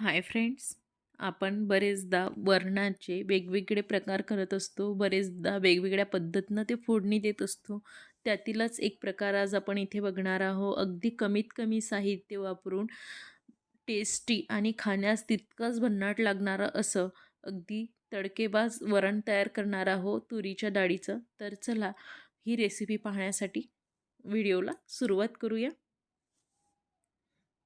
Hi friends आपण बरेचदा वरणाचे वेगवेगळे प्रकार करत असतो बरेचदा वेगवेगळ्या पद्धतीनं ते फोडणी देत असतो. त्यातीलच एक प्रकार आज आपण इथे बघणार आहोत. अगदी कमीत कमी साहित्य वापरून टेस्टी आणि खाण्यास तितकंच भन्नाट लागणारं असं अगदी तडकेबाज वरण तयार करणार आहोत तुरीच्या डाळीचं. तर चला ही रेसिपी पाहण्यासाठी व्हिडिओला सुरुवात करूया.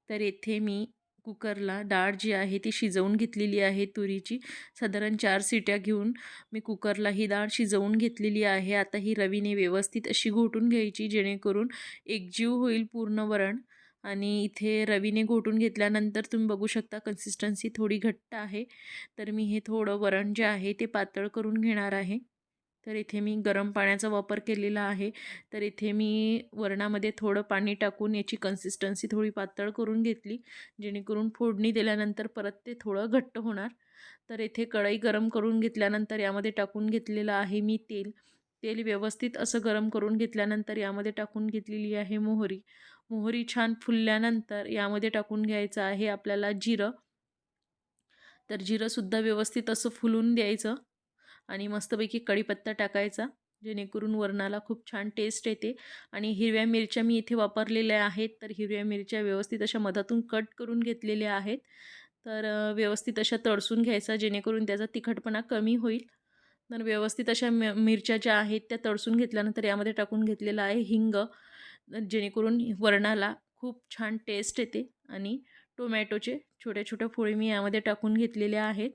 तर येथे मी कुकरला डाळ जी आहे ती शिजवून घेतलेली आहे तुरीची. साधारण चार सिट्या घेऊन मी कुकरला ही डाळ शिजवून घेतलेली आहे. आता ही रवीने व्यवस्थित अशी घोटून घ्यायची जेणेकरून एकजीव होईल पूर्ण वरण. आणि इथे रवीने घोटून घेतल्यानंतर तुम्ही बघू शकता कन्सिस्टन्सी थोडी घट्ट आहे. तर मी हे थोडं वरण जे आहे ते पातळ करून घेणार आहे. तर इथे मी गरम पाण्याचा वापर केलेला आहे. तर इथे मी वरणामध्ये थोडं पाणी टाकून याची कन्सिस्टन्सी थोडी पातळ करून घेतली. जेणेकरून फोडणी दिल्यानंतर परत ते थोडं घट्ट होणार. तर इथे कढई गरम करून घेतल्यानंतर यामध्ये टाकून घेतलेलं आहे मी तेल. तेल व्यवस्थित असं गरम करून घेतल्यानंतर यामध्ये टाकून घेतलेली आहे मोहरी. मोहरी छान फुलल्यानंतर यामध्ये टाकून घ्यायचं आहे आपल्याला जिरं. तर जिरंसुद्धा व्यवस्थित असं फुलून द्यायचं. आणि मस्तपैकी कढीपत्ता टाकायचा जेणेकरून वरणाला खूप छान टेस्ट येते. आणि हिरव्या मिरच्या मी इथे वापरलेल्या आहेत तर हिरव्या मिरच्या व्यवस्थित अशा मधातून कट करून घेतलेल्या आहेत. तर व्यवस्थित अशा तळसून घ्यायचा जेणेकरून त्याचा तिखटपणा कमी होईल. तर व्यवस्थित अशा म मिरच्या ज्या आहेत त्या तळसून घेतल्यानंतर यामध्ये टाकून घेतलेलं आहे हिंग जेणेकरून वरणाला खूप छान टेस्ट येते. आणि टोमॅटोचे छोट्या छोट्या फोळी मी यामध्ये टाकून घेतलेल्या आहेत.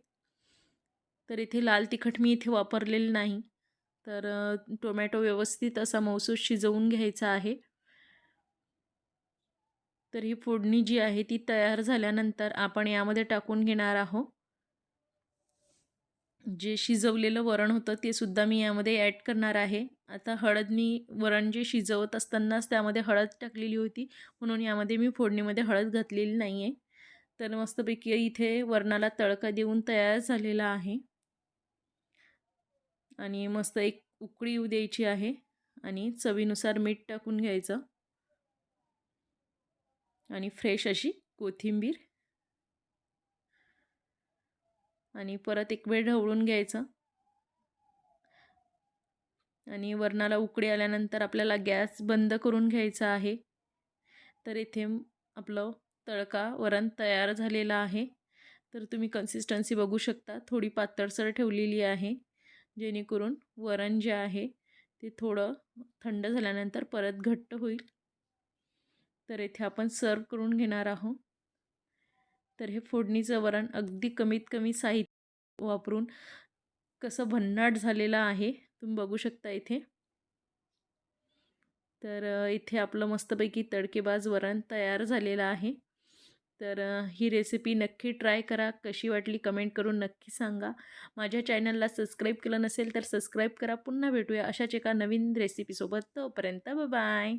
तर इथे लाल तिखट मी इथे वापरलेलं नाही. तर टोमॅटो व्यवस्थित असा मौसूस शिजवून घ्यायचा आहे. तर ही फोडणी जी आहे ती तयार झाल्यानंतर आपण यामध्ये टाकून घेणार आहोत. जे शिजवलेलं वरण होतं ते सुद्धा मी यामध्ये ॲड करणार आहे. आता हळद मी वरण जे शिजवत असतानाच त्यामध्ये हळद टाकलेली होती म्हणून यामध्ये मी फोडणीमध्ये हळद घातलेली नाही आहे तर मस्तपैकी इथे वरणाला तळका देऊन तयार झालेला आहे. आणि मस्त एक उकळी येऊ द्यायची आहे आणि चवीनुसार मीठ टाकून घ्यायचं. आणि फ्रेश अशी कोथिंबीर. आणि परत एक वेळ ढवळून घ्यायचं. आणि वरणाला उकळी आल्यानंतर आपल्याला गॅस बंद करून घ्यायचा आहे. तर इथे आपलं तळका वरण तयार झालेलं आहे. तर तुम्ही कन्सिस्टन्सी बघू शकता. थोडी पातळसर ठेवलेली आहे. जेणेकरून वरण जे आहे ते थोडं थंड झाल्यानंतर परत घट्ट होईल. तर येथे आपण सर्व करून घेणार आहोत. तर हे फोडणीचं वरण अगदी कमीत कमी साहित्य वापरून कसं भन्नाट झालेलं आहे तुम्ही बघू शकता इथे. तर इथे आपलं मस्तपैकी तडकेबाज वरण तयार झालेलं आहे. तर ही रेसिपी नक्की ट्राय करा. कशी वाटली कमेंट करून नक्की सांगा. माझ्या चॅनलला सबस्क्राईब केलं नसेल तर सबस्क्राईब करा. पुन्हा भेटूया अशाच एका नवीन रेसिपीसोबत तोपर्यंत बाय